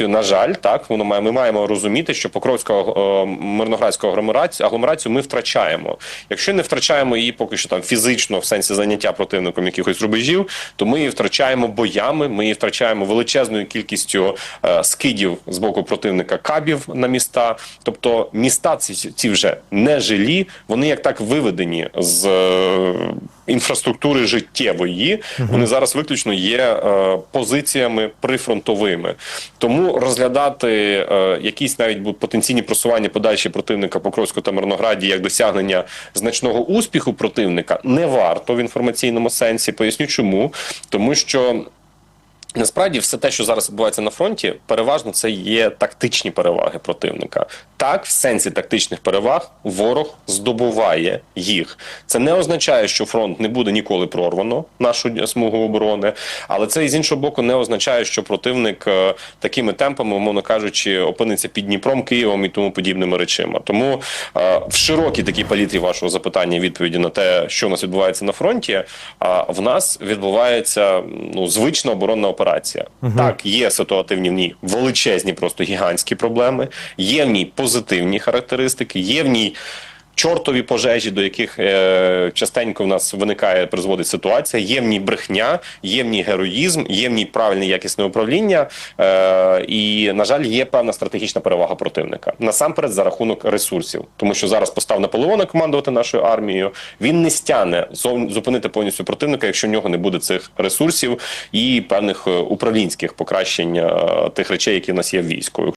На жаль, так воно має. Ми маємо розуміти, що Покровського е, мирноградського агломерацію, ми втрачаємо. Якщо не втрачаємо її поки що там фізично в сенсі заняття противником якихось рубежів, то ми її втрачаємо боями. Ми її втрачаємо величезною кількістю е, скидів з боку противника кабів на міста. Тобто міста ці, ці вже не жилі, вони як так виведені з е, інфраструктури життєвої. Вони зараз виключно є е, позиціями прифронтовими. Тому розглядати е, якісь навіть будуть потенційні просування подальші противника Покровську та Мирнограді як досягнення значного успіху противника не варто в інформаційному сенсі. Поясню чому, тому що. Насправді, все те, що зараз відбувається на фронті, переважно це є тактичні переваги противника. Так, в сенсі тактичних переваг ворог здобуває їх. Це не означає, що фронт не буде ніколи прорвано нашу смугу оборони, але це і з іншого боку не означає, що противник е, такими темпами, умовно кажучи, опиниться під Дніпром, Києвом і тому подібними речима. Тому е, в широкій такій палітрі вашого запитання відповіді на те, що у нас відбувається на фронті, е, в нас відбувається ну звична оборонна операція. Так, є ситуативні в ній величезні, просто гігантські проблеми. Є в ній позитивні характеристики, є в ній. Чортові пожежі, до яких е, частенько в нас виникає, призводить ситуація. Є в ній брехня, є в ній героїзм, є в ній правильне якісне управління. Е, і, на жаль, є певна стратегічна перевага противника. Насамперед за рахунок ресурсів, тому що зараз постав Наполеона командувати нашою армією. Він не стягне зупинити повністю противника, якщо в нього не буде цих ресурсів і певних е, управлінських покращень е, тих речей, які в нас є в війську.